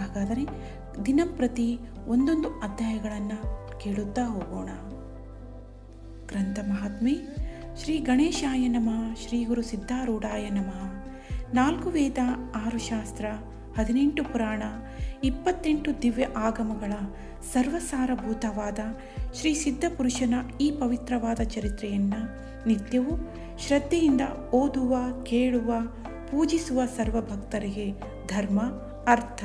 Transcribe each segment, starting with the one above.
ಹಾಗಾದರೆ ದಿನಂಪ್ರತಿ ಒಂದೊಂದು ಅಧ್ಯಾಯಗಳನ್ನು ಕೇಳುತ್ತಾ ಹೋಗೋಣ. ಗ್ರಂಥ ಮಹಾತ್ಮೆ, ಶ್ರೀ ಗಣೇಶಾಯ ನಮಃ, ಶ್ರೀ ಗುರು ಸಿದ್ಧಾರೂಢಾಯ ನಮಃ. ನಾಲ್ಕು ವೇದ, ಆರು ಶಾಸ್ತ್ರ, ಹದಿನೆಂಟು ಪುರಾಣ, ಇಪ್ಪತ್ತೆಂಟು ದಿವ್ಯ ಆಗಮಗಳ ಸರ್ವಸಾರಭೂತವಾದ ಶ್ರೀ ಸಿದ್ಧಪುರುಷನ ಈ ಪವಿತ್ರವಾದ ಚರಿತ್ರೆಯನ್ನು ನಿತ್ಯವೂ ಶ್ರದ್ಧೆಯಿಂದ ಓದುವ, ಕೇಳುವ, ಪೂಜಿಸುವ ಸರ್ವ ಭಕ್ತರಿಗೆ ಧರ್ಮ, ಅರ್ಥ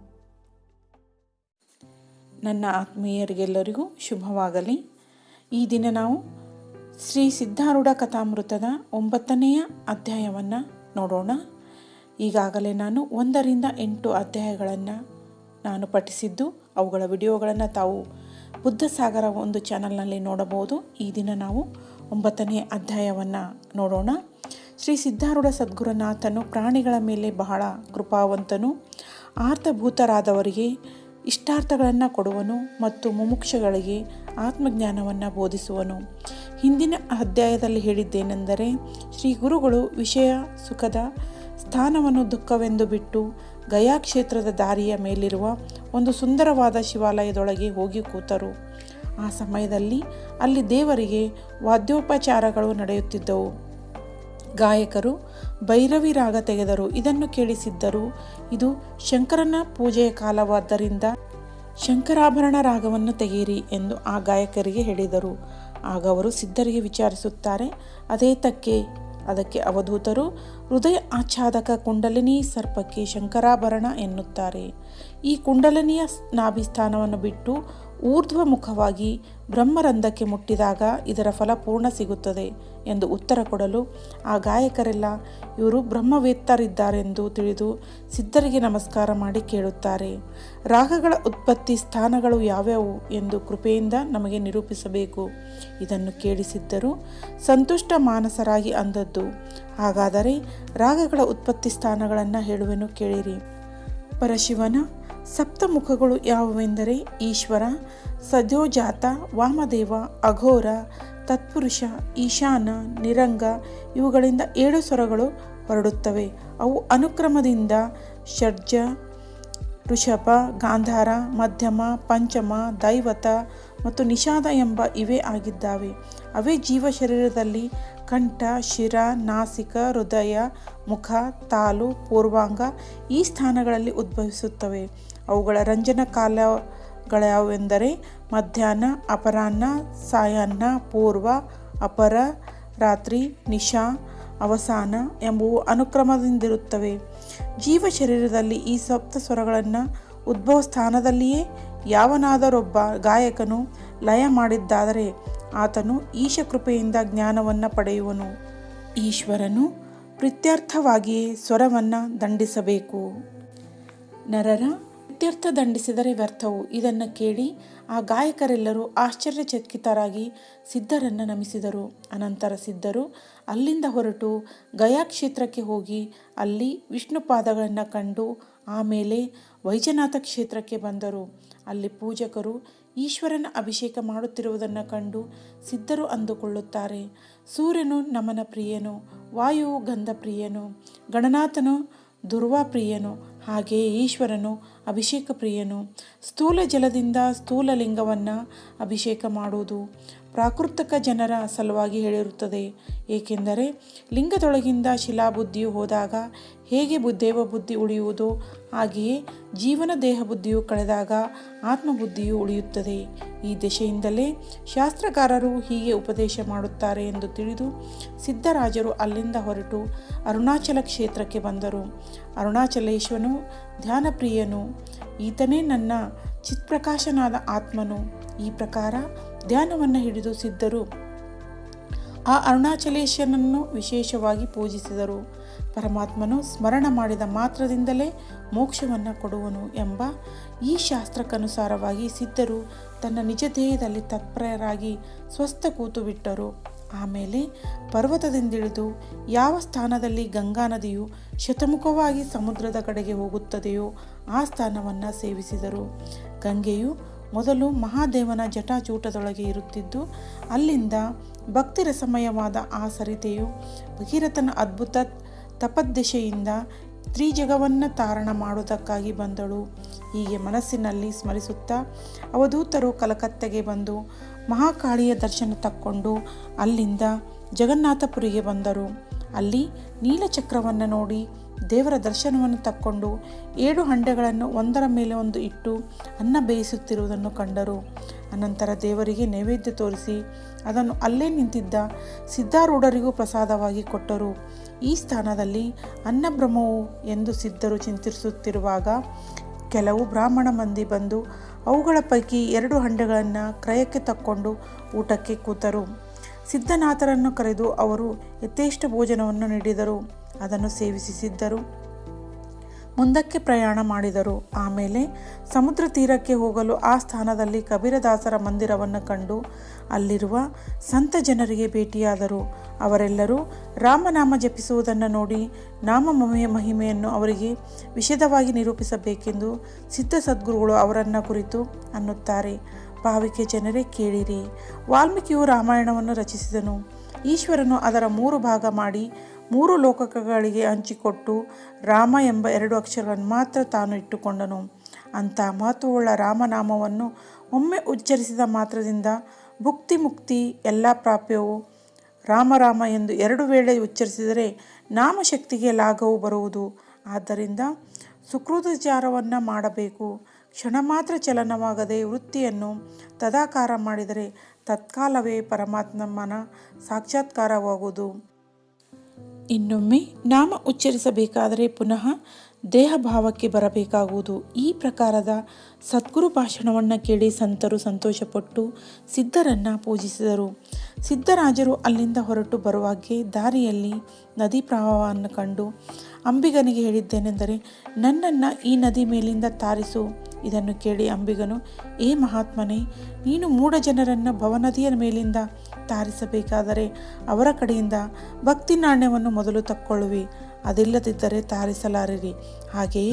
ನನ್ನ ಆತ್ಮೀಯರಿಗೆಲ್ಲರಿಗೂ ಶುಭವಾಗಲಿ. ಈ ದಿನ ನಾವು ಶ್ರೀ ಸಿದ್ಧಾರೂಢ ಕಥಾಮೃತದ ಒಂಬತ್ತನೆಯ ಅಧ್ಯಾಯವನ್ನು ನೋಡೋಣ. ಈಗಾಗಲೇ ನಾನು ಒಂದರಿಂದ ಎಂಟು ಅಧ್ಯಾಯಗಳನ್ನು ನಾನು ಪಠಿಸಿದ್ದು. ಅವುಗಳ ವಿಡಿಯೋಗಳನ್ನು ತಾವು ಬುದ್ಧ ಸಾಗರ ಒಂದು ಚಾನಲ್ನಲ್ಲಿ ನೋಡಬಹುದು. ಈ ದಿನ ನಾವು ಒಂಬತ್ತನೇ ಅಧ್ಯಾಯವನ್ನು ನೋಡೋಣ. ಶ್ರೀ ಸಿದ್ಧಾರೂಢ ಸದ್ಗುರುನಾಥನು ಪ್ರಾಣಿಗಳ ಮೇಲೆ ಬಹಳ ಕೃಪಾವಂತನು. ಆರ್ತಭೂತರಾದವರಿಗೆ ಇಷ್ಟಾರ್ಥಗಳನ್ನು ಕೊಡುವನು ಮತ್ತು ಮುಮುಕ್ಷಗಳಿಗೆ ಆತ್ಮಜ್ಞಾನವನ್ನು ಬೋಧಿಸುವನು. ಹಿಂದಿನ ಅಧ್ಯಾಯದಲ್ಲಿ ಹೇಳಿದ್ದೇನೆಂದರೆ, ಶ್ರೀ ಗುರುಗಳು ವಿಷಯ ಸುಖದ ಸ್ಥಾನವನ್ನು ದುಃಖವೆಂದು ಬಿಟ್ಟು ಗಯಾ ಕ್ಷೇತ್ರದ ದಾರಿಯ ಮೇಲಿರುವ ಒಂದು ಸುಂದರವಾದ ಶಿವಾಲಯದೊಳಗೆ ಹೋಗಿ ಕೂತರು. ಆ ಸಮಯದಲ್ಲಿ ಅಲ್ಲಿ ದೇವರಿಗೆ ವಾದ್ಯೋಪಚಾರಗಳು ನಡೆಯುತ್ತಿದ್ದವು. ಗಾಯಕರು, ಭೈರವಿ ರಾಗ ತೆಗೆದರು. ಇದನ್ನು ಕೇಳಿಸಿದ್ದರು. ಇದು ಶಂಕರನ ಪೂಜೆಯ ಕಾಲವಾದ್ದರಿಂದ ಶಂಕರಾಭರಣ ರಾಗವನ್ನು ತೆಗೆಯಿರಿ ಎಂದು ಆ ಗಾಯಕರಿಗೆ ಹೇಳಿದರು. ಆಗ ಅವರು ಸಿದ್ಧರಿಗೆ ವಿಚಾರಿಸುತ್ತಾರೆ, ಅದೇ ತಕ್ಕೆ, ಅದಕ್ಕೆ ಅವಧೂತರು, ಹೃದಯ ಆಚ್ಛಾದಕ ಕುಂಡಲಿನಿ ಸರ್ಪಕ್ಕೆ ಶಂಕರಾಭರಣ ಎನ್ನುತ್ತಾರೆ. ಈ ಕುಂಡಲಿನಿಯ ನಾಭಿಸ್ಥಾನವನ್ನು ಬಿಟ್ಟು ಊರ್ಧ್ವಮುಖವಾಗಿ ಬ್ರಹ್ಮರಂಧಕ್ಕೆ ಮುಟ್ಟಿದಾಗ ಇದರ ಫಲ ಪೂರ್ಣ ಸಿಗುತ್ತದೆ. ಎಂದು ಉತ್ತರ ಕೊಡಲು ಆ ಗಾಯಕರೆಲ್ಲ ಇವರು ಬ್ರಹ್ಮವೇತ್ತರಿದ್ದಾರೆಂದು ತಿಳಿದು ಸಿದ್ಧರಿಗೆ ನಮಸ್ಕಾರ ಮಾಡಿ ಕೇಳುತ್ತಾರೆ. ರಾಗಗಳ ಉತ್ಪತ್ತಿ ಸ್ಥಾನಗಳು ಯಾವ್ಯಾವು ಎಂದು ಕೃಪೆಯಿಂದ ನಮಗೆ ನಿರೂಪಿಸಬೇಕು. ಇದನ್ನು ಕೇಳಿಸಿದ್ದರು ಸಂತುಷ್ಟ ಮಾನಸರಾಗಿ ಅಂದದ್ದು. ಹಾಗಾದರೆ ರಾಗಗಳ ಉತ್ಪತ್ತಿ ಸ್ಥಾನಗಳನ್ನು ಹೇಳುವೆನು ಕೇಳಿರಿ. ಪರಶಿವನ ಸಪ್ತಮುಖಗಳು ಯಾವುವೆಂದರೆ ಈಶ್ವರ, ಸದ್ಯೋಜಾತ, ವಾಮದೇವ, ಅಘೋರ ತತ್ಪುರುಷ, ಈಶಾನ, ನಿರಂಗ ಇವುಗಳಿಂದ ಏಳು ಸ್ವರಗಳು ಹೊರಡುತ್ತವೆ. ಅವು ಅನುಕ್ರಮದಿಂದ ಷಡ್ಜ, ಋಷಭ, ಗಾಂಧಾರ, ಮಧ್ಯಮ, ಪಂಚಮ, ದೈವತ ಮತ್ತು ನಿಷಾದ ಎಂಬ ಇವೇ ಆಗಿದ್ದಾವೆ. ಅವೇ ಜೀವ ಶರೀರದಲ್ಲಿ ಕಂಠ, ಶಿರ, ನಾಸಿಕ, ಹೃದಯ, ಮುಖ, ತಾಲು, ಪೂರ್ವಾಂಗ ಈ ಸ್ಥಾನಗಳಲ್ಲಿ ಉದ್ಭವಿಸುತ್ತವೆ. ಅವುಗಳ ರಂಜನ ಕಾಲಗಳ್ಯಾವೆಂದರೆ ಮಧ್ಯಾಹ್ನ, ಅಪರಾಹ್ನ ಸಾಯಾಹ್ನ ಪೂರ್ವ, ಅಪರ, ರಾತ್ರಿ, ನಿಶಾ, ಅವಸಾನ ಎಂಬುವು ಅನುಕ್ರಮದಿಂದಿರುತ್ತವೆ. ಜೀವ ಶರೀರದಲ್ಲಿ ಈ ಸಪ್ತ ಸ್ವರಗಳನ್ನು ಉದ್ಭವ ಸ್ಥಾನದಲ್ಲಿಯೇ ಯಾವನಾದರೊಬ್ಬ ಗಾಯಕನು ಲಯ ಮಾಡಿದ್ದಾದರೆ ಆತನು ಈಶ ಕೃಪೆಯಿಂದ ಜ್ಞಾನವನ್ನು ಪಡೆಯುವನು. ಈಶ್ವರನು ಪ್ರೀತ್ಯರ್ಥವಾಗಿಯೇ ಸ್ವರವನ್ನು ದಂಡಿಸಬೇಕು. ನರರ ಪ್ರೀತ್ಯರ್ಥ ದಂಡಿಸಿದರೆ ವ್ಯರ್ಥವು. ಇದನ್ನು ಕೇಳಿ ಆ ಗಾಯಕರೆಲ್ಲರೂ ಆಶ್ಚರ್ಯಚಕಿತರಾಗಿ ಸಿದ್ಧರನ್ನು ನಮಿಸಿದರು. ಅನಂತರ ಸಿದ್ಧರು ಅಲ್ಲಿಂದ ಹೊರಟು ಗಯಾ ಕ್ಷೇತ್ರಕ್ಕೆ ಹೋಗಿ ಅಲ್ಲಿ ವಿಷ್ಣು ಪಾದಗಳನ್ನು ಕಂಡು ಆಮೇಲೆ ವೈಜನಾಥ ಕ್ಷೇತ್ರಕ್ಕೆ ಬಂದರು. ಅಲ್ಲಿ ಪೂಜಕರು ಈಶ್ವರನ ಅಭಿಷೇಕ ಮಾಡುತ್ತಿರುವುದನ್ನು ಕಂಡು ಸಿದ್ಧರು ಅಂದುಕೊಳ್ಳುತ್ತಾರೆ. ಸೂರ್ಯನು ನಮನ ಪ್ರಿಯನು, ವಾಯುವು ಗಂಧ ಪ್ರಿಯನು ಗಣನಾಥನು ದುರ್ವಾ ಪ್ರಿಯನು ಹಾಗೆಯೇ ಈಶ್ವರನು, ಅಭಿಷೇಕ ಪ್ರಿಯನು ಸ್ಥೂಲ ಜಲದಿಂದ ಸ್ಥೂಲ ಲಿಂಗವನ್ನು ಅಭಿಷೇಕ ಮಾಡುವುದು ಪ್ರಾಕೃತಕ ಜನರ ಸಲುವಾಗಿ ಹೇಳಿರುತ್ತದೆ. ಏಕೆಂದರೆ ಲಿಂಗದೊಳಗಿಂದ ಶಿಲಾಬುದ್ಧಿಯು ಹೋದಾಗ ಹೇಗೆ ದೇವ ಬುದ್ಧಿ ಉಳಿಯುವುದೋ ಹಾಗೆಯೇ ಜೀವನ ದೇಹ ಬುದ್ಧಿಯು ಕಳೆದಾಗ ಆತ್ಮಬುದ್ಧಿಯು ಉಳಿಯುತ್ತದೆ. ಈ ದಿಶೆಯಿಂದಲೇ ಶಾಸ್ತ್ರಕಾರರು ಹೀಗೆ ಉಪದೇಶ ಮಾಡುತ್ತಾರೆ ಎಂದು ತಿಳಿದು ಸಿದ್ಧರಾಜರು ಅಲ್ಲಿಂದ ಹೊರಟು ಅರುಣಾಚಲ ಕ್ಷೇತ್ರಕ್ಕೆ ಬಂದರು. ಅರುಣಾಚಲೇಶ್ವನು ಧ್ಯಾನಪ್ರಿಯನು, ಈತನೇ ನನ್ನ ಚಿತ್ಪ್ರಕಾಶನಾದ ಆತ್ಮನು. ಈ ಪ್ರಕಾರ ಧ್ಯಾನವನ್ನು ಹಿಡಿದು ಸಿದ್ಧರು ಆ ಅರುಣಾಚಲೇಶ್ವನನ್ನು ವಿಶೇಷವಾಗಿ ಪೂಜಿಸಿದರು. ಪರಮಾತ್ಮನು ಸ್ಮರಣ ಮಾಡಿದ ಮಾತ್ರದಿಂದಲೇ ಮೋಕ್ಷವನ್ನು ಕೊಡುವನು ಎಂಬ ಈ ಶಾಸ್ತ್ರಕ್ಕನುಸಾರವಾಗಿ ಸಿದ್ಧರು ತನ್ನ ನಿಜ ದೇಹದಲ್ಲಿ ತತ್ಪರರಾಗಿ ಸ್ವಸ್ಥ ಕೂತು ಬಿಟ್ಟರು. ಆಮೇಲೆ ಪರ್ವತದಿಂದಿಳಿದು ಯಾವ ಸ್ಥಾನದಲ್ಲಿ ಗಂಗಾ ನದಿಯು ಶತಮುಖವಾಗಿ ಸಮುದ್ರದ ಕಡೆಗೆ ಹೋಗುತ್ತದೆಯೋ ಆ ಸ್ಥಾನವನ್ನು ಸೇವಿಸಿದರು. ಗಂಗೆಯು ಮೊದಲು ಮಹಾದೇವನ ಜಟಾಜೂಟದೊಳಗೆ ಇರುತ್ತಿದ್ದು, ಅಲ್ಲಿಂದ ಭಕ್ತಿರಸಮಯವಾದ ಆ ಸರಿತೆಯು ಭಗೀರಥನ ಅದ್ಭುತ ತಪದ್ದೆಶೆಯಿಂದ ತ್ರಿಜಗವನ್ನು ತಾರಣ ಮಾಡುವುದಕ್ಕಾಗಿ ಬಂದಳು. ಹೀಗೆ ಮನಸ್ಸಿನಲ್ಲಿ ಸ್ಮರಿಸುತ್ತಾ ಅವಧೂತರು ಕಲಕತ್ತೆಗೆ ಬಂದು ಮಹಾಕಾಳಿಯ ದರ್ಶನ ತಕ್ಕೊಂಡು ಅಲ್ಲಿಂದ ಜಗನ್ನಾಥಪುರಿಗೆ ಬಂದರು. ಅಲ್ಲಿ ನೀಲಚಕ್ರವನ್ನು ನೋಡಿ ದೇವರ ದರ್ಶನವನ್ನು ತಕ್ಕೊಂಡು ಏಳು ಹಂಡೆಗಳನ್ನು ಒಂದರ ಮೇಲೆ ಒಂದು ಇಟ್ಟು ಅನ್ನ ಬೇಯಿಸುತ್ತಿರುವುದನ್ನು ಕಂಡರು. ಅನಂತರ ದೇವರಿಗೆ ನೈವೇದ್ಯ ತೋರಿಸಿ ಅದನ್ನು ಅಲ್ಲೇ ನಿಂತಿದ್ದ ಸಿದ್ಧಾರೂಢರಿಗೂ ಪ್ರಸಾದವಾಗಿ ಕೊಟ್ಟರು. ಈ ಸ್ಥಾನದಲ್ಲಿ ಅನ್ನಬ್ರಹ್ಮವು ಎಂದು ಸಿದ್ಧರು ಚಿಂತಿಸುತ್ತಿರುವಾಗ ಕೆಲವು ಬ್ರಾಹ್ಮಣ ಮಂದಿ ಬಂದು ಅವುಗಳ ಪೈಕಿ ಎರಡು ಹಂಡೆಗಳನ್ನು ಕ್ರಯಕ್ಕೆ ತಕ್ಕೊಂಡು ಊಟಕ್ಕೆ ಕೂತರು. ಸಿದ್ಧನಾಥರನ್ನು ಕರೆದು ಅವರು ಯಥೇಷ್ಟ ಭೋಜನವನ್ನು ನೀಡಿದರು. ಅದನ್ನು ಸೇವಿಸಿದ್ದರು ಮುಂದಕ್ಕೆ ಪ್ರಯಾಣ ಮಾಡಿದರು. ಆಮೇಲೆ ಸಮುದ್ರ ತೀರಕ್ಕೆ ಹೋಗಲು ಆ ಸ್ಥಾನದಲ್ಲಿ ಕಬೀರದಾಸರ ಮಂದಿರವನ್ನು ಕಂಡು ಅಲ್ಲಿರುವ ಸಂತ ಜನರಿಗೆ ಭೇಟಿಯಾದರು. ಅವರೆಲ್ಲರೂ ರಾಮನಾಮ ಜಪಿಸುವುದನ್ನು ನೋಡಿ ನಾಮ ಮಹಿಮೆಯ ಮಹಿಮೆಯನ್ನು ಅವರಿಗೆ ವಿಷದವಾಗಿ ನಿರೂಪಿಸಬೇಕೆಂದು ಸಿದ್ಧ ಸದ್ಗುರುಗಳು ಅವರನ್ನು ಕುರಿತು ಅನ್ನುತ್ತಾರೆ. ಭಾವಿಕೆ ಜನರೇ ಕೇಳಿರಿ. ವಾಲ್ಮೀಕಿಯು ರಾಮಾಯಣವನ್ನು ರಚಿಸಿದನು. ಈಶ್ವರನು ಅದರ ಮೂರು ಭಾಗ ಮಾಡಿ ಮೂರು ಲೋಕಗಳಿಗೆ ಹಂಚಿಕೊಟ್ಟು ರಾಮ ಎಂಬ ಎರಡು ಅಕ್ಷರಗಳನ್ನು ಮಾತ್ರ ತಾನು ಇಟ್ಟುಕೊಂಡನು. ಅಂಥ ಮಹತ್ವವುಳ್ಳ ರಾಮನಾಮವನ್ನು ಒಮ್ಮೆ ಉಚ್ಚರಿಸಿದ ಮಾತ್ರದಿಂದ ಭುಕ್ತಿ ಮುಕ್ತಿ ಎಲ್ಲ ಪ್ರಾಪ್ಯವು ರಾಮರಾಮ ಎಂದು ಎರಡು ವೇಳೆ ಉಚ್ಚರಿಸಿದರೆ ನಾಮಶಕ್ತಿಗೆ ಲಾಘವು ಬರುವುದು. ಆದ್ದರಿಂದ ಸುಕೃತಚಾರವನ್ನು ಮಾಡಬೇಕು. ಕ್ಷಣ ಮಾತ್ರ ಚಲನವಾಗದೆ ವೃತ್ತಿಯನ್ನು ತದಾಕಾರ ಮಾಡಿದರೆ ತತ್ಕಾಲವೇ ಪರಮಾತ್ಮನ ಸಾಕ್ಷಾತ್ಕಾರವಾಗುವುದು. ಇನ್ನೊಮ್ಮೆ ನಾಮ ಉಚ್ಚರಿಸಬೇಕಾದರೆ ಪುನಃ ದೇಹ ಭಾವಕ್ಕೆ ಬರಬೇಕಾಗುವುದು. ಈ ಪ್ರಕಾರದ ಸದ್ಗುರು ಭಾಷಣವನ್ನು ಕೇಳಿ ಸಂತರು ಸಂತೋಷಪಟ್ಟು ಸಿದ್ಧರನ್ನು ಪೂಜಿಸಿದರು. ಸಿದ್ಧರಾಜರು ಅಲ್ಲಿಂದ ಹೊರಟು ಬರುವಾಗೆ ದಾರಿಯಲ್ಲಿ ನದಿ ಪ್ರವಾಹವನ್ನು ಕಂಡು ಅಂಬಿಗನಿಗೆ ಹೇಳಿದ್ದೇನೆಂದರೆ, ನನ್ನನ್ನು ಈ ನದಿ ಮೇಲಿಂದ ತಾರಿಸು. ಇದನ್ನು ಕೇಳಿ ಅಂಬಿಗನು, ಏ ಮಹಾತ್ಮನೇ, ನೀನು ಮೂಢ ಜನರನ್ನು ಭವನದಿಯ ಮೇಲಿಂದ ತಾರಿಸಬೇಕಾದರೆ ಅವರ ಕಡೆಯಿಂದ ಭಕ್ತಿ ನಾಣ್ಯವನ್ನು ಮೊದಲು ತಕ್ಕೊಳ್ಳುವಿ. ಅದಿಲ್ಲದಿದ್ದರೆ ತಾರಿಸಲಾರಿರಿ. ಹಾಗೆಯೇ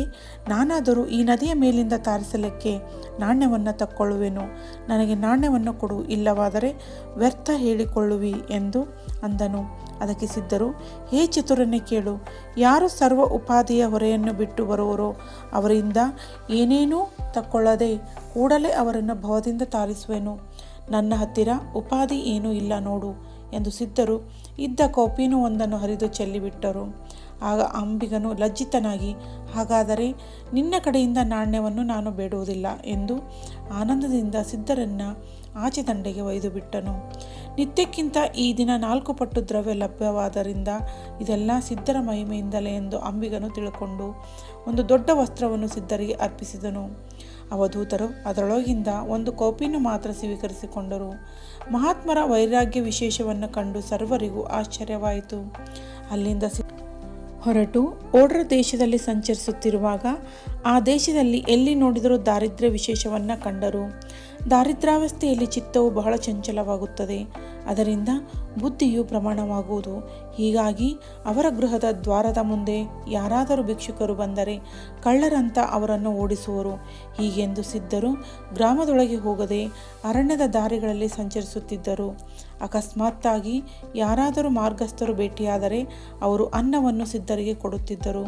ನಾನಾದರೂ ಈ ನದಿಯ ಮೇಲಿಂದ ತಾರಿಸಲಿಕ್ಕೆ ನಾಣ್ಯವನ್ನು ತಕ್ಕೊಳ್ಳುವೆನು. ನನಗೆ ನಾಣ್ಯವನ್ನು ಕೊಡು, ಇಲ್ಲವಾದರೆ ವ್ಯರ್ಥ ಹೇಳಿಕೊಳ್ಳುವಿ ಎಂದು ಅಂದನು. ಅದಕ್ಕೆ ಸಿದ್ಧರು, ಹೇ ಚತುರನೇ ಕೇಳು, ಯಾರು ಸರ್ವ ಉಪಾಧಿಯ ಹೊರೆಯನ್ನು ಬಿಟ್ಟು ಬರುವರೋ ಅವರಿಂದ ಏನೇನೂ ತಕ್ಕೊಳ್ಳದೆ ಕೂಡಲೇ ಅವರನ್ನು ಭವದಿಂದ ತಾರಿಸುವೆನು. ನನ್ನ ಹತ್ತಿರ ಉಪಾಧಿ ಏನೂ ಇಲ್ಲ ನೋಡು ಎಂದು ಸಿದ್ಧರು ಇದ್ದ ಕೋಪಿನೂ ಒಂದನ್ನು ಹರಿದು ಚೆಲ್ಲಿಬಿಟ್ಟರು. ಆಗ ಅಂಬಿಗನು ಲಜ್ಜಿತನಾಗಿ, ಹಾಗಾದರೆ ನಿನ್ನ ಕಡೆಯಿಂದ ನಾಣ್ಯವನ್ನು ನಾನು ಬೇಡುವುದಿಲ್ಲ ಎಂದು ಆನಂದದಿಂದ ಸಿದ್ಧರನ್ನು ಆಚೆ ದಂಡೆಗೆ ಒಯ್ದು ಬಿಟ್ಟನು. ನಿತ್ಯಕ್ಕಿಂತ ಈ ದಿನ ನಾಲ್ಕು ಪಟ್ಟು ದ್ರವ್ಯ ಲಭ್ಯವಾದರಿಂದ ಇದೆಲ್ಲ ಸಿದ್ಧರ ಮಹಿಮೆಯಿಂದಲೇ ಎಂದು ಅಂಬಿಗನು ತಿಳ್ಕೊಂಡು ಒಂದು ದೊಡ್ಡ ವಸ್ತ್ರವನ್ನು ಸಿದ್ಧರಿಗೆ ಅರ್ಪಿಸಿದನು. ಅವಧೂತರು ಅದರೊಳಗಿಂದ ಒಂದು ಕೋಪಿಯನ್ನು ಮಾತ್ರ ಸ್ವೀಕರಿಸಿಕೊಂಡರು. ಮಹಾತ್ಮರ ವೈರಾಗ್ಯ ವಿಶೇಷವನ್ನು ಕಂಡು ಸರ್ವರಿಗೂ ಆಶ್ಚರ್ಯವಾಯಿತು. ಅಲ್ಲಿಂದ ಹೊರಟು ಓಡ್ರ ದೇಶದಲ್ಲಿ ಸಂಚರಿಸುತ್ತಿರುವಾಗ ಆ ದೇಶದಲ್ಲಿ ಎಲ್ಲಿ ನೋಡಿದರೂ ದಾರಿದ್ರ್ಯ ವಿಶೇಷವನ್ನು ಕಂಡರು. ದಾರಿದ್ರಾವಸ್ಥೆಯಲ್ಲಿ ಚಿತ್ತವು ಬಹಳ ಚಂಚಲವಾಗುತ್ತದೆ. ಅದರಿಂದ ಬುದ್ಧಿಯು ಪ್ರಮಾಣವಾಗುವುದು. ಹೀಗಾಗಿ ಅವರ ಗೃಹದ ದ್ವಾರದ ಮುಂದೆ ಯಾರಾದರೂ ಭಿಕ್ಷುಕರು ಬಂದರೆ ಕಳ್ಳರಂತ ಅವರನ್ನು ಓಡಿಸುವರು. ಹೀಗೆಂದು ಸಿದ್ಧರು ಗ್ರಾಮದೊಳಗೆ ಹೋಗದೆ ಅರಣ್ಯದ ದಾರಿಗಳಲ್ಲಿ ಸಂಚರಿಸುತ್ತಿದ್ದರು. ಅಕಸ್ಮಾತ್ತಾಗಿ ಯಾರಾದರೂ ಮಾರ್ಗಸ್ಥರು ಭೇಟಿಯಾದರೆ ಅವರು ಅನ್ನವನ್ನು ಸಿದ್ಧರಿಗೆ ಕೊಡುತ್ತಿದ್ದರು.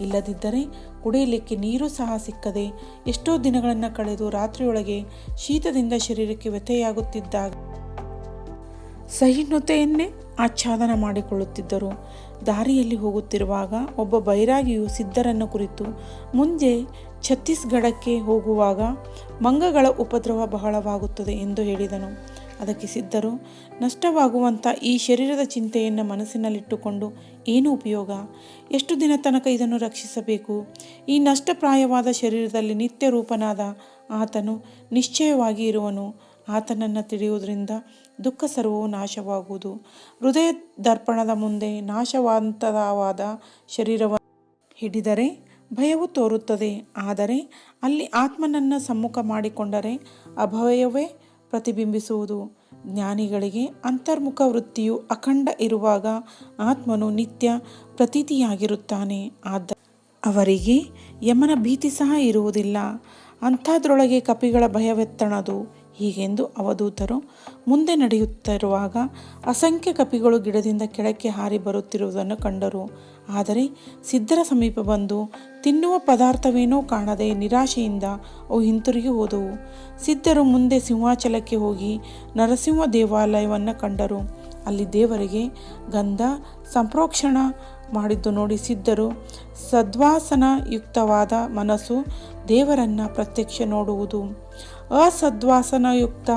ಇಲ್ಲದಿದ್ದರೆ ಕುಡಿಯಲಿಕ್ಕೆ ನೀರು ಸಹ ಸಿಕ್ಕದೆ ಎಷ್ಟೋ ದಿನಗಳನ್ನು ಕಳೆದು ರಾತ್ರಿಯೊಳಗೆ ಶೀತದಿಂದ ಶರೀರಕ್ಕೆ ವ್ಯಥೆಯಾಗುತ್ತಿದ್ದಾಗ ಸಹಿಷ್ಣುತೆಯನ್ನೇ ಆಚ್ಛಾದನ ಮಾಡಿಕೊಳ್ಳುತ್ತಿದ್ದರು. ದಾರಿಯಲ್ಲಿ ಹೋಗುತ್ತಿರುವಾಗ ಒಬ್ಬ ಬೈರಾಗಿಯು ಸಿದ್ಧರನ್ನು ಕುರಿತು ಮುಂದೆ ಛತ್ತೀಸ್ಗಢಕ್ಕೆ ಹೋಗುವಾಗ ಮಂಗಗಳ ಉಪದ್ರವ ಬಹಳವಾಗುತ್ತದೆ ಎಂದು ಹೇಳಿದನು. ಅದಕ್ಕೆ ಸಿದ್ಧರು, ನಷ್ಟವಾಗುವಂಥ ಈ ಶರೀರದ ಚಿಂತೆಯನ್ನು ಮನಸ್ಸಿನಲ್ಲಿಟ್ಟುಕೊಂಡು ಏನು ಉಪಯೋಗ? ಎಷ್ಟು ದಿನ ತನಕ ಇದನ್ನು ರಕ್ಷಿಸಬೇಕು? ಈ ನಷ್ಟಪ್ರಾಯವಾದ ಶರೀರದಲ್ಲಿ ನಿತ್ಯ ರೂಪನಾದ ಆತನು ನಿಶ್ಚಯವಾಗಿ ಇರುವನು. ಆತನನ್ನು ತಿಳಿಯುವುದರಿಂದ ದುಃಖ ಸರ್ವವು ನಾಶವಾಗುವುದು. ಹೃದಯ ದರ್ಪಣದ ಮುಂದೆ ನಾಶವಂತವಾದ ಶರೀರವನ್ನು ಹಿಡಿದರೆ ಭಯವು ತೋರುತ್ತದೆ. ಆದರೆ ಅಲ್ಲಿ ಆತ್ಮನನ್ನು ಸಮ್ಮುಖ ಮಾಡಿಕೊಂಡರೆ ಅಭಯವೇ ಪ್ರತಿಬಿಂಬಿಸುವುದು. ಜ್ಞಾನಿಗಳಿಗೆ ಅಂತರ್ಮುಖ ವೃತ್ತಿಯು ಅಖಂಡ ಇರುವಾಗ ಆತ್ಮನು ನಿತ್ಯ ಪ್ರತೀತಿಯಾಗಿರುತ್ತಾನೆ. ಆದ ಅವರಿಗೆ ಯಮನ ಭೀತಿ ಸಹ ಇರುವುದಿಲ್ಲ. ಅಂಥದ್ರೊಳಗೆ ಕಪಿಗಳ ಭಯವೆತ್ತಣದು. ಹೀಗೆಂದು ಅವಧೂತರು ಮುಂದೆ ನಡೆಯುತ್ತಿರುವಾಗ ಅಸಂಖ್ಯ ಕಪಿಗಳು ಗಿಡದಿಂದ ಕೆಳಕ್ಕೆ ಹಾರಿ ಬರುತ್ತಿರುವುದನ್ನು ಕಂಡರು. ಆದರೆ ಸಿದ್ಧರ ಸಮೀಪ ಬಂದು ತಿನ್ನುವ ಪದಾರ್ಥವೇನೋ ಕಾಣದೆ ನಿರಾಶೆಯಿಂದ ಅವು ಹಿಂತಿರುಗಿ ಹೋದವು. ಸಿದ್ಧರು ಮುಂದೆ ಸಿಂಹಾಚಲಕ್ಕೆ ಹೋಗಿ ನರಸಿಂಹ ದೇವಾಲಯವನ್ನು ಕಂಡರು. ಅಲ್ಲಿ ದೇವರಿಗೆ ಗಂಧ ಸಂಪ್ರೋಕ್ಷಣ ಮಾಡಿದ್ದು ನೋಡಿ ಸಿದ್ಧರು ಸದ್ವಾಸನಯುಕ್ತವಾದ ಮನಸ್ಸು ದೇವರನ್ನು ಪ್ರತ್ಯಕ್ಷ ನೋಡುವುದು. ಅಸದ್ವಾಸನಯುಕ್ತ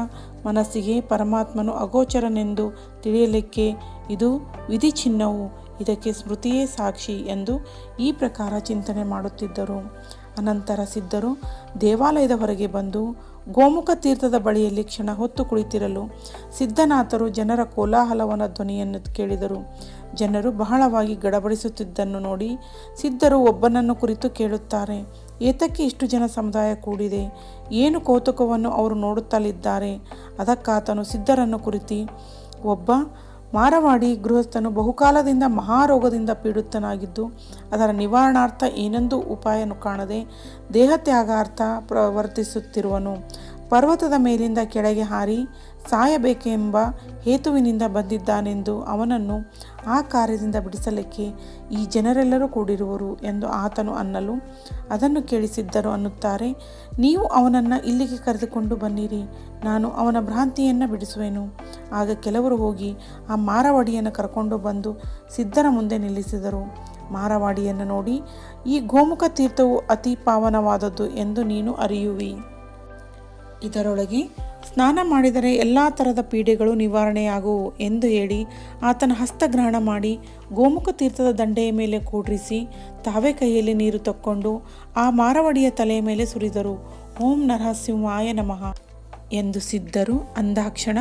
ಮನಸ್ಸಿಗೆ ಪರಮಾತ್ಮನು ಅಗೋಚರನೆಂದು ತಿಳಿಯಲಿಕ್ಕೆ ಇದು ವಿಧಿ ಚಿನ್ನವು ಇದಕ್ಕೆ ಸ್ಮೃತಿಯೇ ಸಾಕ್ಷಿ ಎಂದು ಈ ಪ್ರಕಾರ ಚಿಂತನೆ ಮಾಡುತ್ತಿದ್ದರು. ಅನಂತರ ಸಿದ್ಧರು ದೇವಾಲಯದ ಹೊರಗೆ ಬಂದು ಗೋಮುಖ ತೀರ್ಥದ ಬಳಿಯಲ್ಲಿ ಕ್ಷಣ ಹೊತ್ತು ಕುಳಿತಿರಲು ಸಿದ್ಧನಾಥರು ಜನರ ಕೋಲಾಹಲವನ ಧ್ವನಿಯನ್ನು ಕೇಳಿದರು. ಜನರು ಬಹಳವಾಗಿ ಗಡಬಡಿಸುತ್ತಿದ್ದನ್ನು ನೋಡಿ ಸಿದ್ಧರು ಒಬ್ಬನನ್ನು ಕುರಿತು ಕೇಳುತ್ತಾರೆ, ಏತಕ್ಕೆ ಇಷ್ಟು ಜನ ಸಮುದಾಯ ಕೂಡಿದೆ? ಏನು ಕೌತುಕವನ್ನು ಅವರು ನೋಡುತ್ತಲಿದ್ದಾರೆ? ಅದಕ್ಕಾತನು ಸಿದ್ಧರನ್ನು ಕುರಿತು, ಒಬ್ಬ ಮಾರವಾಡಿ ಗೃಹಸ್ಥನು ಬಹುಕಾಲದಿಂದ ಮಹಾರೋಗದಿಂದ ಪೀಡಿತನಾಗಿದ್ದು, ಅದರ ನಿವಾರಣಾರ್ಥ ಏನೊಂದು ಉಪಾಯನು ಕಾಣದೆ ದೇಹತ್ಯಾಗಾರ್ಥ ಪ್ರವರ್ತಿಸುತ್ತಿರುವನು. ಪರ್ವತದ ಮೇಲಿಂದ ಕೆಳಗೆ ಹಾರಿ ಸಾಯಬೇಕೆಂಬ ಹೇತುವಿನಿಂದ ಬಂದಿದ್ದಾನೆಂದು ಅವನನ್ನು ಆ ಕಾರ್ಯದಿಂದ ಬಿಡಿಸಲಿಕ್ಕೆ ಈ ಜನರೆಲ್ಲರೂ ಕೂಡಿರುವರು ಎಂದು ಆತನು ಅನ್ನಲು ಅದನ್ನು ಕೇಳಿಸಿದ್ದರು ಅನ್ನುತ್ತಾರೆ. ನೀವು ಅವನನ್ನು ಇಲ್ಲಿಗೆ ಕರೆದುಕೊಂಡು ಬನ್ನಿರಿ, ನಾನು ಅವನ ಭ್ರಾಂತಿಯನ್ನು ಬಿಡಿಸುವೆನು. ಆಗ ಕೆಲವರು ಹೋಗಿ ಆ ಮಾರವಾಡಿಯನ್ನು ಕರ್ಕೊಂಡು ಬಂದು ಸಿದ್ಧರ ಮುಂದೆ ನಿಲ್ಲಿಸಿದರು. ಮಾರವಾಡಿಯನ್ನು ನೋಡಿ, ಈ ಗೋಮುಖ ತೀರ್ಥವು ಅತಿ ಪಾವನವಾದದ್ದು ಎಂದು ನೀನು ಅರಿಯುವಿ. ಇದರೊಳಗೆ ಸ್ನಾನ ಮಾಡಿದರೆ ಎಲ್ಲ ಥರದ ಪೀಡೆಗಳು ನಿವಾರಣೆಯಾಗುವು ಎಂದು ಹೇಳಿ ಆತನ ಹಸ್ತಗ್ರಹಣ ಮಾಡಿ ಗೋಮುಖ ತೀರ್ಥದ ದಂಡೆಯ ಮೇಲೆ ಕೂಡ್ರಿಸಿ ತಾವೇ ಕೈಯಲ್ಲಿ ನೀರು ತಕ್ಕೊಂಡು ಆ ಮಾರವಡಿಯ ತಲೆಯ ಮೇಲೆ ಸುರಿದರು. ಓಂ ನರಸಿಂಹಾಯ ನಮಃ ಎಂದು ಸಿದ್ಧರು ಅಂದಾಕ್ಷಣ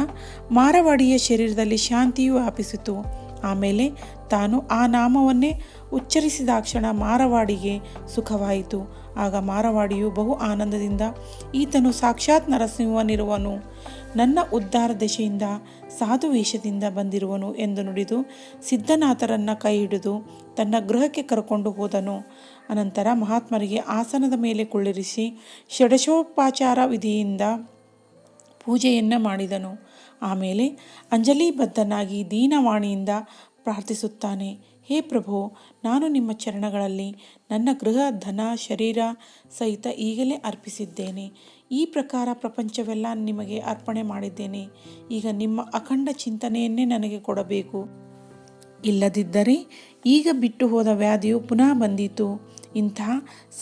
ಮಾರವಾಡಿಯ ಶರೀರದಲ್ಲಿ ಶಾಂತಿಯು ವ್ಯಾಪಿಸಿತು ಆಮೇಲೆ ತಾನು ಆ ನಾಮವನ್ನೇ ಉಚ್ಚರಿಸಿದಾಕ್ಷಣ ಮಾರವಾಡಿಗೆ ಸುಖವಾಯಿತು. ಆಗ ಮಾರವಾಡಿಯು ಬಹು ಆನಂದದಿಂದ ಈತನು ಸಾಕ್ಷಾತ್ ನರಸಿಂಹನಿರುವನು. ನನ್ನ ಉದ್ಧಾರ ದಶೆಯಿಂದ ಸಾಧು ವೇಷದಿಂದ ಬಂದಿರುವನು ಎಂದು ನುಡಿದು ಸಿದ್ಧನಾಥರನ್ನು ಕೈ ಹಿಡಿದು ತನ್ನ ಗೃಹಕ್ಕೆ ಕರ್ಕೊಂಡು ಹೋದನು. ಅನಂತರ ಮಹಾತ್ಮರಿಗೆ ಆಸನದ ಮೇಲೆ ಕುಳ್ಳಿರಿಸಿ ಷಡಶೋಪಾಚಾರ ವಿಧಿಯಿಂದ ಪೂಜೆಯನ್ನು ಮಾಡಿದನು. ಆಮೇಲೆ ಅಂಜಲಿಬದ್ಧನಾಗಿ ದೀನವಾಣಿಯಿಂದ ಪ್ರಾರ್ಥಿಸುತ್ತಾನೆ. ಹೇ ಪ್ರಭು, ನಾನು ನಿಮ್ಮ ಚರಣಗಳಲ್ಲಿ ನನ್ನ ಗೃಹ, ಧನ, ಶರೀರ ಸಹಿತ ಈಗಲೇ ಅರ್ಪಿಸಿದ್ದೇನೆ. ಈ ಪ್ರಕಾರ ಪ್ರಪಂಚವೆಲ್ಲ ನಿಮಗೆ ಅರ್ಪಣೆ ಮಾಡಿದ್ದೇನೆ. ಈಗ ನಿಮ್ಮ ಅಖಂಡ ಚಿಂತನೆಯನ್ನೇ ನನಗೆ ಕೊಡಬೇಕು. ಇಲ್ಲದಿದ್ದರೆ ಈಗ ಬಿಟ್ಟು ಹೋದ ವ್ಯಾಧಿಯು ಪುನಃ ಬಂದಿತು. ಇಂತಹ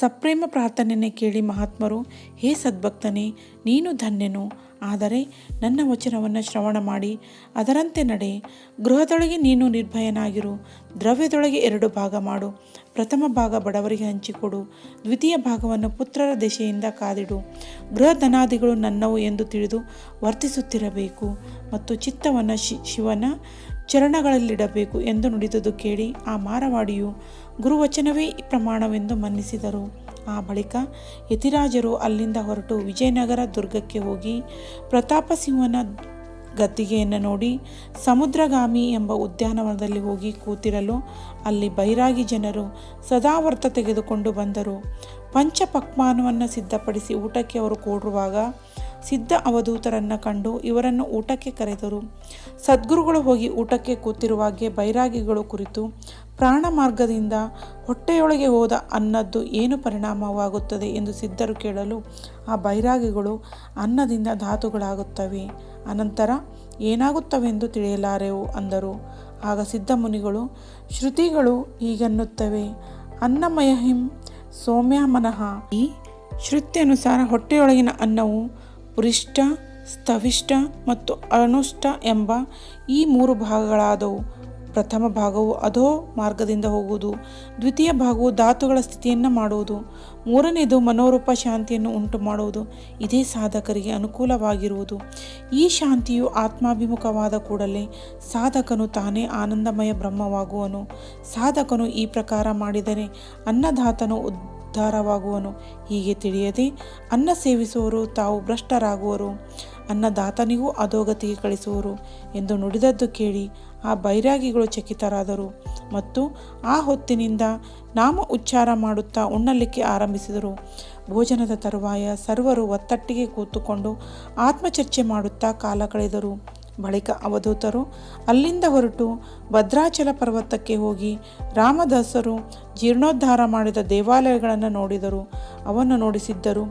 ಸಪ್ರೇಮ ಪ್ರಾರ್ಥನೆಯನ್ನು ಕೇಳಿ ಮಹಾತ್ಮರು, ಹೇ ಸದ್ಭಕ್ತನೇ, ನೀನು ಧನ್ಯನು. ಆದರೆ ನನ್ನ ವಚನವನ್ನು ಶ್ರವಣ ಮಾಡಿ, ಅದರಂತೆ ನಡೆ. ಗೃಹದೊಳಗೆ ನೀನು ನಿರ್ಭಯನಾಗಿರು. ದ್ರವ್ಯದೊಳಗೆ ಎರಡು ಭಾಗ ಮಾಡು. ಪ್ರಥಮ ಭಾಗ ಬಡವರಿಗೆ ಹಂಚಿಕೊಡು. ದ್ವಿತೀಯ ಭಾಗವನ್ನು ಪುತ್ರರ ದೆಸೆಯಿಂದ ಕಾದಿಡು. ಗೃಹ ಧನಾದಿಗಳು ನನ್ನವು ಎಂದು ತಿಳಿದು ವರ್ತಿಸುತ್ತಿರಬೇಕು ಮತ್ತು ಚಿತ್ತವನ್ನು ಶಿವನ ಚರಣಗಳಲ್ಲಿಡಬೇಕು ಎಂದು ನುಡಿದುದು ಕೇಳಿ ಆ ಮಾರವಾಡಿಯು ಗುರುವಚನವೇ ಪ್ರಮಾಣವೆಂದು ಮನ್ನಿಸಿದರು. ಆ ಬಳಿಕ ಯತಿರಾಜರು ಅಲ್ಲಿಂದ ಹೊರಟು ವಿಜಯನಗರ ದುರ್ಗಕ್ಕೆ ಹೋಗಿ ಪ್ರತಾಪಸಿಂಹನ ಗದ್ದಿಗೆಯನ್ನು ನೋಡಿ ಸಮುದ್ರಗಾಮಿ ಎಂಬ ಉದ್ಯಾನವನದಲ್ಲಿ ಹೋಗಿ ಕೂತಿರಲು ಅಲ್ಲಿ ಬೈರಾಗಿ ಜನರು ಸದಾವರ್ತ ತೆಗೆದುಕೊಂಡು ಬಂದರು. ಪಂಚಪಕ್ಮಾನವನ್ನು ಸಿದ್ಧಪಡಿಸಿ ಊಟಕ್ಕೆ ಅವರು ಕೂಡುವಾಗ ಸಿದ್ಧ ಅವಧೂತರನ್ನು ಕಂಡು ಇವರನ್ನು ಊಟಕ್ಕೆ ಕರೆದರು. ಸದ್ಗುರುಗಳು ಹೋಗಿ ಊಟಕ್ಕೆ ಕೂತಿರುವಾಗೆ ಬೈರಾಗಿಗಳು ಕುರಿತು ಪ್ರಾಣ ಮಾರ್ಗದಿಂದ ಹೊಟ್ಟೆಯೊಳಗೆ ಹೋದ ಅನ್ನದ್ದು ಏನು ಪರಿಣಾಮವಾಗುತ್ತದೆ ಎಂದು ಸಿದ್ಧರು ಕೇಳಲು ಆ ಬೈರಾಗಿಗಳು ಅನ್ನದಿಂದ ಧಾತುಗಳಾಗುತ್ತವೆ. ಅನಂತರ ಏನಾಗುತ್ತವೆಂದು ತಿಳಿಯಲಾರೆವು ಅಂದರು. ಆಗ ಸಿದ್ಧ ಮುನಿಗಳು, ಶ್ರುತಿಗಳು ಹೀಗನ್ನುತ್ತವೆ. ಅನ್ನಮಯಹಿಂ ಸೌಮ್ಯ ಮನಃ. ಈ ಶ್ರುತ್ಯನುಸಾರ ಹೊಟ್ಟೆಯೊಳಗಿನ ಅನ್ನವು ಪುರಿಷ್ಟ ಸ್ಥವಿಷ್ಟ ಮತ್ತು ಅನುಷ್ಟ ಎಂಬ ಈ ಮೂರು ಭಾಗಗಳಾದವು. ಪ್ರಥಮ ಭಾಗವು ಅಧೋ ಮಾರ್ಗದಿಂದ ಹೋಗುವುದು. ದ್ವಿತೀಯ ಭಾಗವು ಧಾತುಗಳ ಸ್ಥಿತಿಯನ್ನು ಮಾಡುವುದು. ಮೂರನೇದು ಮನೋರೂಪ ಶಾಂತಿಯನ್ನು ಉಂಟು ಮಾಡುವುದು ಇದೇ ಸಾಧಕರಿಗೆ ಅನುಕೂಲವಾಗಿರುವುದು. ಈ ಶಾಂತಿಯು ಆತ್ಮಾಭಿಮುಖವಾದ ಕೂಡಲೇ ಸಾಧಕನು ತಾನೇ ಆನಂದಮಯ ಬ್ರಹ್ಮವಾಗುವನು. ಸಾಧಕನು ಈ ಪ್ರಕಾರ ಮಾಡಿದರೆ ಅನ್ನದಾತನು ಉದ್ಧಾರವಾಗುವನು. ಹೀಗೆ ತಿಳಿಯದೆ ಅನ್ನ ಸೇವಿಸುವರು ತಾವು ಭ್ರಷ್ಟರಾಗುವರು. ಅನ್ನದಾತನಿಗೂ ಅಧೋಗತಿಗೆ ಕಳಿಸುವರು ಎಂದು ನುಡಿದದ್ದು ಕೇಳಿ ಆ ಬೈರಾಗಿಗಳು ಚಕಿತರಾದರು. ಮತ್ತು ಆ ಹೊತ್ತಿನಿಂದ ನಾಮ ಉಚ್ಚಾರ ಮಾಡುತ್ತಾ ಉಣ್ಣಲಿಕ್ಕೆ ಆರಂಭಿಸಿದರು. ಭೋಜನದ ತರುವಾಯ ಸರ್ವರು ಒತ್ತಟ್ಟಿಗೆ ಕೂತುಕೊಂಡು ಆತ್ಮಚರ್ಚೆ ಮಾಡುತ್ತಾ ಕಾಲ ಕಳೆದರು. ಬಳಿಕ ಅವಧೂತರು ಅಲ್ಲಿಂದ ಹೊರಟು ಭದ್ರಾಚಲ ಪರ್ವತಕ್ಕೆ ಹೋಗಿ ರಾಮದಾಸರು ಜೀರ್ಣೋದ್ಧಾರ ಮಾಡಿದ ದೇವಾಲಯಗಳನ್ನು ನೋಡಿದರು. ಅವನ್ನು ನೋಡಿಸಿದ್ದರು.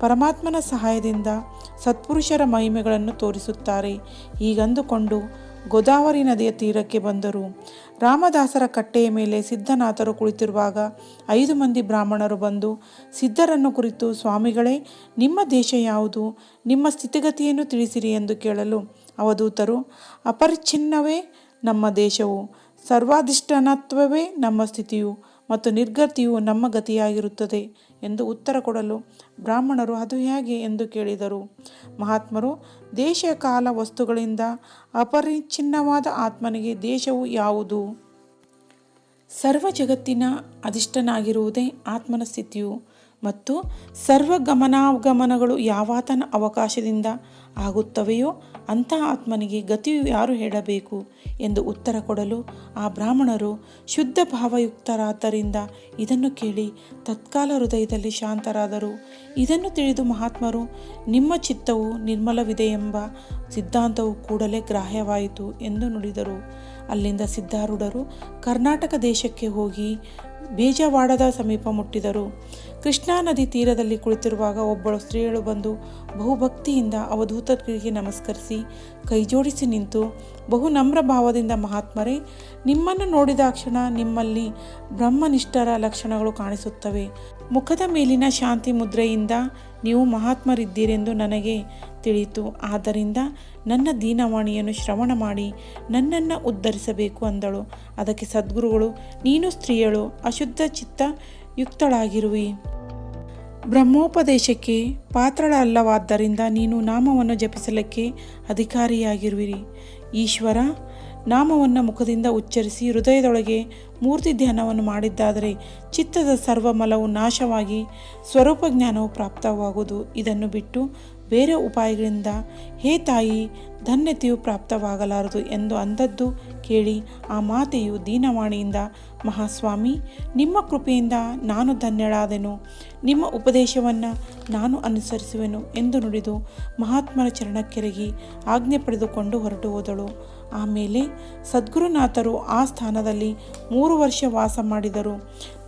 ಪರಮಾತ್ಮನ ಸಹಾಯದಿಂದ ಸತ್ಪುರುಷರ ಮಹಿಮೆಗಳನ್ನು ತೋರಿಸುತ್ತಾರೆ. ಹೀಗಂದುಕೊಂಡು ಗೋದಾವರಿ ನದಿಯ ತೀರಕ್ಕೆ ಬಂದರು. ರಾಮದಾಸರ ಕಟ್ಟೆಯ ಮೇಲೆ ಸಿದ್ಧನಾಥರು ಕುಳಿತಿರುವಾಗ ಐದು ಮಂದಿ ಬ್ರಾಹ್ಮಣರು ಬಂದು, ಸಿದ್ಧರನ್ನು ಕುರಿತು ಸ್ವಾಮಿಗಳೇ, ನಿಮ್ಮ ದೇಶ ಯಾವುದು? ನಿಮ್ಮ ಸ್ಥಿತಿಗತಿಯನ್ನು ತಿಳಿಸಿರಿ ಎಂದು ಕೇಳಲು ಅವಧೂತರು, ಅಪರಿಚ್ಛಿನ್ನವೇ ನಮ್ಮ ದೇಶವು, ಸರ್ವಾಧಿಷ್ಠಾನತ್ವವೇ ನಮ್ಮ ಸ್ಥಿತಿಯು ಮತ್ತು ನಿರ್ಗತಿಯು ನಮ್ಮ ಗತಿಯಾಗಿರುತ್ತದೆ ಎಂದು ಉತ್ತರ ಕೊಡಲು ಬ್ರಾಹ್ಮಣರು ಅದು ಹೇಗೆ ಎಂದು ಕೇಳಿದರು. ಮಹಾತ್ಮರು ದೇಶ ಕಾಲ ವಸ್ತುಗಳಿಂದ ಅಪರಿಚ್ಛಿನ್ನವಾದ ಆತ್ಮನಿಗೆ ದೇಶವು ಯಾವುದು? ಸರ್ವ ಜಗತ್ತಿನ ಅಧಿಷ್ಠನಾಗಿರುವುದೇ ಆತ್ಮನ ಸ್ಥಿತಿಯು ಮತ್ತು ಸರ್ವ ಗಮನಾಗಮನಗಳು ಯಾವಾತನ ಅವಕಾಶದಿಂದ ಆಗುತ್ತವೆಯೋ ಅಂತಹ ಆತ್ಮನಿಗೆ ಗತಿಯು ಯಾರು ಹೇಳಬೇಕು ಎಂದು ಉತ್ತರ ಕೊಡಲು ಆ ಬ್ರಾಹ್ಮಣರು ಶುದ್ಧ ಭಾವಯುಕ್ತರಾದ್ದರಿಂದ ಇದನ್ನು ಕೇಳಿ ತತ್ಕಾಲ ಹೃದಯದಲ್ಲಿ ಶಾಂತರಾದರು. ಇದನ್ನು ತಿಳಿದು ಮಹಾತ್ಮರು, ನಿಮ್ಮ ಚಿತ್ತವು ನಿರ್ಮಲವಿದೆ ಎಂಬ ಸಿದ್ಧಾಂತವು ಕೂಡಲೇ ಗ್ರಾಹ್ಯವಾಯಿತು ಎಂದು ನುಡಿದರು. ಅಲ್ಲಿಂದ ಸಿದ್ಧಾರೂಢರು ಕರ್ನಾಟಕ ದೇಶಕ್ಕೆ ಹೋಗಿ ಬೇಜವಾಡದ ಸಮೀಪ ಮುಟ್ಟಿದರು. ಕೃಷ್ಣಾ ನದಿ ತೀರದಲ್ಲಿ ಕುಳಿತಿರುವಾಗ ಒಬ್ಬಳು ಸ್ತ್ರೀಯಳು ಬಂದು ಬಹುಭಕ್ತಿಯಿಂದ ಅವಧೂತರಿಗೆ ನಮಸ್ಕರಿಸಿ ಕೈಜೋಡಿಸಿ ನಿಂತು, ಬಹು ನಮ್ರ ಭಾವದಿಂದ ಮಹಾತ್ಮರೇ, ನಿಮ್ಮನ್ನು ನೋಡಿದಾಕ್ಷಣ ನಿಮ್ಮಲ್ಲಿ ಬ್ರಹ್ಮನಿಷ್ಠರ ಲಕ್ಷಣಗಳು ಕಾಣಿಸುತ್ತವೆ. ಮುಖದ ಮೇಲಿನ ಶಾಂತಿ ಮುದ್ರೆಯಿಂದ ನೀವು ಮಹಾತ್ಮರಿದ್ದೀರೆಂದು ನನಗೆ ತಿಳಿಯಿತು. ಆದ್ದರಿಂದ ನನ್ನ ದೀನವಾಣಿಯನ್ನು ಶ್ರವಣ ಮಾಡಿ ನನ್ನನ್ನು ಉದ್ಧರಿಸಬೇಕು ಅಂದಳು. ಅದಕ್ಕೆ ಸದ್ಗುರುಗಳು, ನೀನು ಸ್ತ್ರೀಯಳು, ಅಶುದ್ಧ ಚಿತ್ತ ಯುಕ್ತಳಾಗಿರುವಿ. ಬ್ರಹ್ಮೋಪದೇಶಕ್ಕೆ ಪಾತ್ರಳಲ್ಲವಾದ್ದರಿಂದ ನೀನು ನಾಮವನ್ನು ಜಪಿಸಲಿಕ್ಕೆ ಅಧಿಕಾರಿಯಾಗಿರುವಿರಿ. ಈಶ್ವರ, ನಾಮವನ್ನು ಮುಖದಿಂದ ಉಚ್ಚರಿಸಿ ಹೃದಯದೊಳಗೆ ಮೂರ್ತಿ ಧ್ಯಾನವನ್ನು ಮಾಡಿದ್ದಾದರೆ ಚಿತ್ತದ ಸರ್ವಮಲವು ನಾಶವಾಗಿ ಸ್ವರೂಪ ಜ್ಞಾನವು ಪ್ರಾಪ್ತವಾಗುವುದು. ಇದನ್ನು ಬಿಟ್ಟು ಬೇರೆ ಉಪಾಯಗಳಿಂದ ಹೇ ತಾಯಿ ಧನ್ಯತೆಯು ಪ್ರಾಪ್ತವಾಗಲಾರದು ಎಂದು ಅಂದದ್ದು ಕೇಳಿ ಆ ಮಾತೆಯು ದೀನವಾಣಿಯಿಂದ, ಮಹಾಸ್ವಾಮಿ, ನಿಮ್ಮ ಕೃಪೆಯಿಂದ ನಾನು ಧನ್ಯಳಾದೆನು. ನಿಮ್ಮ ಉಪದೇಶವನ್ನು ನಾನು ಅನುಸರಿಸುವೆನು ಎಂದು ನುಡಿದು ಮಹಾತ್ಮರ ಚರಣಕ್ಕೆರಗಿ ಆಜ್ಞೆ ಪಡೆದುಕೊಂಡು ಹೊರಟು ಹೋದಳು. ಆಮೇಲೆ ಸದ್ಗುರುನಾಥರು ಆ ಸ್ಥಾನದಲ್ಲಿ ಮೂರು ವರ್ಷ ವಾಸ ಮಾಡಿದರು.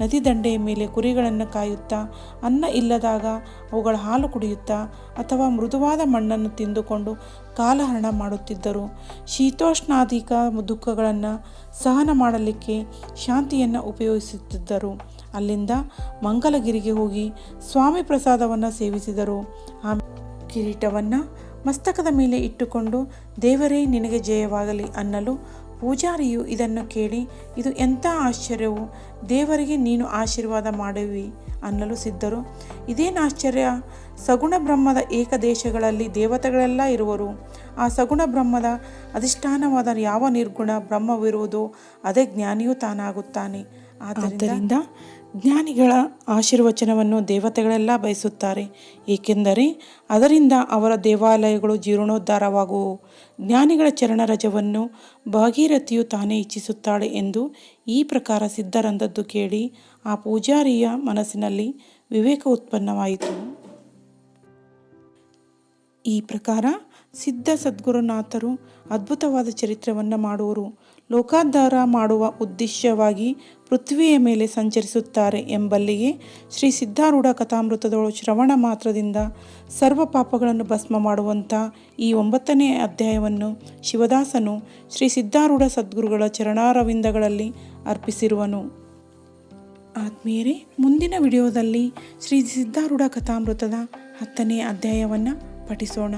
ನದಿ ದಂಡೆಯ ಮೇಲೆ ಕುರಿಗಳನ್ನು ಕಾಯುತ್ತಾ, ಅನ್ನ ಇಲ್ಲದಾಗ ಅವುಗಳ ಹಾಲು ಕುಡಿಯುತ್ತಾ ಅಥವಾ ಮೃದುವಾದ ಮಣ್ಣನ್ನು ತಿಂದುಕೊಂಡು ಕಾಲಹರಣ ಮಾಡುತ್ತಿದ್ದರು. ಶೀತೋಷ್ಣಾಧಿಕ ದುಃಖಗಳನ್ನು ಸಹನ ಮಾಡಲಿಕ್ಕೆ ಶಾಂತಿಯನ್ನು ಉಪಯೋಗಿಸುತ್ತಿದ್ದರು. ಅಲ್ಲಿಂದ ಮಂಗಲಗಿರಿಗೆ ಹೋಗಿ ಸ್ವಾಮಿ ಪ್ರಸಾದವನ್ನು ಸೇವಿಸಿದರು. ಆ ಕಿರೀಟವನ್ನು ಮಸ್ತಕದ ಮೇಲೆ ಇಟ್ಟುಕೊಂಡು, ದೇವರೇ, ನಿನಗೆ ಜಯವಾಗಲಿ ಅನ್ನಲು ಪೂಜಾರಿಯು ಇದನ್ನು ಕೇಳಿ, ಇದು ಎಂಥ ಆಶ್ಚರ್ಯವು? ದೇವರಿಗೆ ನೀನು ಆಶೀರ್ವಾದ ಮಾಡುವಿ? ಅನ್ನಲು ಸಿದ್ಧರು, ಇದೇನು ಆಶ್ಚರ್ಯ? ಸಗುಣ ಬ್ರಹ್ಮದ ಏಕದೇಶಗಳಲ್ಲಿ ದೇವತೆಗಳೆಲ್ಲ ಇರುವರು. ಆ ಸಗುಣ ಬ್ರಹ್ಮದ ಅಧಿಷ್ಠಾನವಾದ ಯಾವ ನಿರ್ಗುಣ ಬ್ರಹ್ಮವಿರುವುದೋ ಅದೇ ಜ್ಞಾನಿಯು ತಾನಾಗುತ್ತಾನೆ. ಆದ್ದರಿಂದ ಜ್ಞಾನಿಗಳ ಆಶೀರ್ವಚನವನ್ನು ದೇವತೆಗಳೆಲ್ಲ ಬಯಸುತ್ತಾರೆ. ಏಕೆಂದರೆ ಅದರಿಂದ ಅವರ ದೇವಾಲಯಗಳು ಜೀರ್ಣೋದ್ಧಾರವಾಗುವು. ಜ್ಞಾನಿಗಳ ಚರಣರಜವನ್ನು ಭಾಗೀರಥಿಯು ತಾನೇ ಇಚ್ಛಿಸುತ್ತಾಳೆ ಎಂದು ಈ ಪ್ರಕಾರ ಸಿದ್ಧರಂದದ್ದು ಕೇಳಿ ಆ ಪೂಜಾರಿಯ ಮನಸ್ಸಿನಲ್ಲಿ ವಿವೇಕ ಉತ್ಪನ್ನವಾಯಿತು. ಈ ಪ್ರಕಾರ ಸಿದ್ಧ ಸದ್ಗುರುನಾಥರು ಅದ್ಭುತವಾದ ಚರಿತ್ರವನ್ನು ಮಾಡುವರು. ಲೋಕಾಧಾರ ಮಾಡುವ ಉದ್ದೇಶವಾಗಿ ಪೃಥ್ವಿಯ ಮೇಲೆ ಸಂಚರಿಸುತ್ತಾರೆ ಎಂಬಲ್ಲಿಗೆ ಶ್ರೀ ಸಿದ್ಧಾರೂಢ ಕಥಾಮೃತದೊಳು ಶ್ರವಣ ಮಾತ್ರದಿಂದ ಸರ್ವ ಪಾಪಗಳನ್ನು ಭಸ್ಮ ಮಾಡುವಂಥ ಈ ಒಂಬತ್ತನೇ ಅಧ್ಯಾಯವನ್ನು ಶಿವದಾಸನು ಶ್ರೀ ಸಿದ್ಧಾರೂಢ ಸದ್ಗುರುಗಳ ಚರಣಾರವಿಂದಗಳಲ್ಲಿ ಅರ್ಪಿಸಿರುವನು. ಆತ್ಮೀಯರೇ, ಮುಂದಿನ ವಿಡಿಯೋದಲ್ಲಿ ಶ್ರೀ ಸಿದ್ಧಾರೂಢ ಕಥಾಮೃತದ ಹತ್ತನೇ ಅಧ್ಯಾಯವನ್ನು ಪಠಿಸೋಣ.